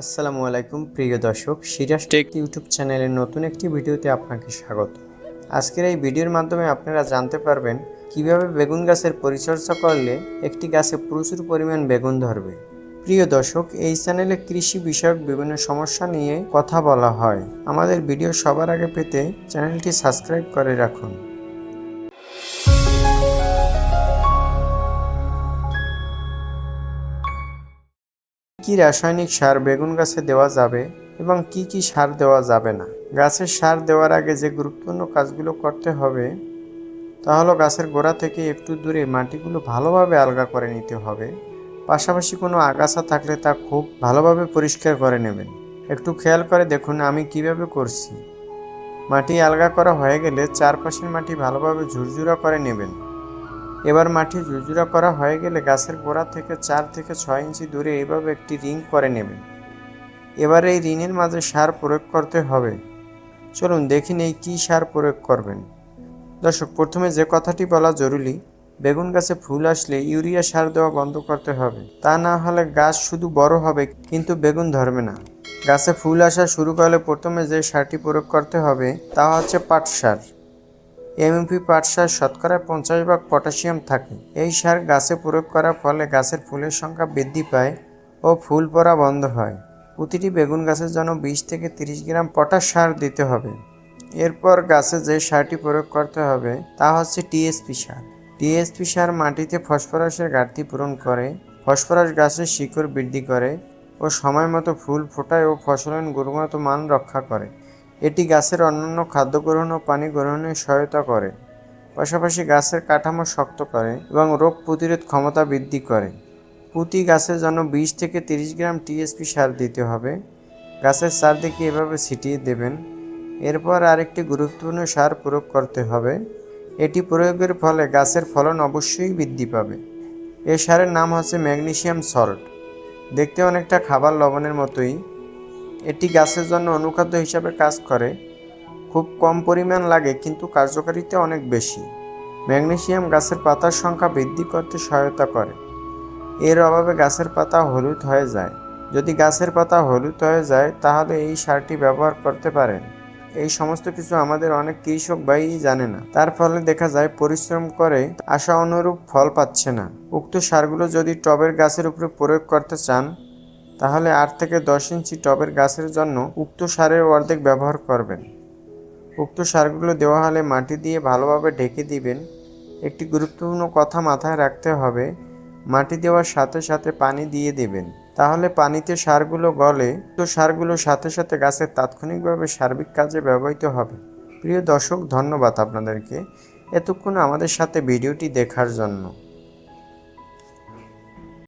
আসসালামু আলাইকুম প্রিয় দর্শক। সিরাজ টেক ইউটিউব চ্যানেলের নতুন একটি ভিডিওতে আপনাকে স্বাগত। আজকের এই ভিডিওর মাধ্যমে আপনারা জানতে পারবেন কীভাবে বেগুন গাছের পরিচর্যা করলে একটি গাছে প্রচুর পরিমাণ বেগুন ধরবে। প্রিয় দর্শক এই চ্যানেলে কৃষি বিষয়ক বিভিন্ন সমস্যা নিয়ে কথা বলা হয়। আমাদের ভিডিও সবার আগে পেতে চ্যানেলটি সাবস্ক্রাইব করে রাখুন। কি রাসায়নিক সার বেগুন গাছে দেওয়া যাবে এবং কি কি সার দেওয়া যাবে না? গাছের সার দেওয়ার আগে যে গুরুত্বপূর্ণ কাজগুলো করতে হবে, তা হলো গাছের গোড়া থেকে একটু দূরে মাটিগুলো ভালোভাবে আলগা করে নিতে হবে। পাশাপাশি কোনো আগাছা থাকলে তা খুব ভালোভাবে পরিষ্কার করে নেবেন। একটু খেয়াল করে দেখুন আমি কীভাবে করছি। মাটি আলগা করা হয়ে গেলে চারপাশের মাটি ভালোভাবে ঝুরঝুরা করে নেবেন। এবার মাটি ঝুরঝুরা করা হয়ে গেলে গাছের গোড়া থেকে চার থেকে ছয় ইঞ্চি দূরে এইভাবে একটি রিং করে নেবেন এবার এই রিংয়ের মাঝে সার প্রয়োগ করতে হবে। চলুন দেখি নেই কী সার প্রয়োগ করবেন। দর্শক, প্রথমে যে কথাটি বলা জরুরি, বেগুন গাছে ফুল আসলে ইউরিয়া সার দেওয়া বন্ধ করতে হবে। তা না হলে গাছ শুধু বড় হবে, কিন্তু বেগুন ধরবে না। গাছে ফুল আসা শুরু করলে প্রথমে যে সারটি প্রয়োগ করতে হবে, তা হচ্ছে পাট সার। এমএমপি পাট সার শতকরা পঞ্চাশ ভাগ পটাশিয়াম থাকে। এই সার গাছে প্রয়োগ করার ফলে গাছের ফুলের সংখ্যা বৃদ্ধি পায় ও ফুল পড়া বন্ধ হয়। প্রতিটি বেগুন গাছের জন্য বিশ থেকে তিরিশ গ্রাম পটাশ সার দিতে হবে। এরপর গাছে যে সারটি প্রয়োগ করতে হবে তা হচ্ছে টিএসপি সার। টিএসপি সার মাটিতে ফসফরাসের ঘাটতি পূরণ করে, ফসফরাস গাছের শিকড় বৃদ্ধি করে ও সময় মতো ফুল ফোটায় ও ফসলের গুণগত মান রক্ষা করে। এটি গাছের অন্যান্য খাদ্য গ্রহণ ও পানি গ্রহণে সহায়তা করে। পাশাপাশি গাছের কাঠামো শক্ত করে এবং রোগ প্রতিরোধ ক্ষমতা বৃদ্ধি করে। প্রতি গাছের জন্য বিশ থেকে তিরিশ গ্রাম টিএসপি সার দিতে হবে। গাছের সার চারদিকে এভাবে ছিটিয়ে দেবেন। এরপর আরেকটি গুরুত্বপূর্ণ সার প্রয়োগ করতে হবে। এটি প্রয়োগের ফলে গাছের ফলন অবশ্যই বৃদ্ধি পাবে। এ সারের নাম হচ্ছে ম্যাগনেসিয়াম সল্ট। দেখতে অনেকটা খাবার লবণের মতোই। এটি গাছের জন্য অনুখাদ্য হিসাবে কাজ করে। খুব কম পরিমাণ লাগে, কিন্তু কার্যকারিতা অনেক বেশি। ম্যাগনেসিয়াম গাছের পাতার সংখ্যা বৃদ্ধি করতে সহায়তা করে। এর অভাবে গাছের পাতা হলুদ হয়ে যায়। যদি গাছের পাতা হলুদ হয়ে যায়, তাহলে এই সারটি ব্যবহার করতে পারেন। এই সমস্ত কিছু আমাদের অনেক কৃষক ভাই জানে না। তার ফলে দেখা যায়, পরিশ্রম করে আশা অনুরূপ ফল পাচ্ছে না। উক্ত সারগুলো যদি টবের গাছের উপরে প্রয়োগ করতে চান তাহলে আট থেকে দশ ইঞ্চি টবের গাছের জন্য উক্ত সারের অর্ধেক ব্যবহার করবেন। উক্ত সারগুলো দেওয়া হলে মাটি দিয়ে ভালোভাবে ঢেকে দিবেন। একটি গুরুত্বপূর্ণ কথা মাথায় রাখতে হবে, মাটি দেওয়ার সাথে সাথে পানি দিয়ে দেবেন। তাহলে পানিতে সারগুলো গলে তো সারগুলো সাথে সাথে গাছের তাৎক্ষণিকভাবে সার্বিক কাজে ব্যবহৃত হবে। প্রিয় দর্শক, ধন্যবাদ আপনাদেরকে। এতক্ষণ আমাদের সাথে ভিডিওটি দেখার জন্য।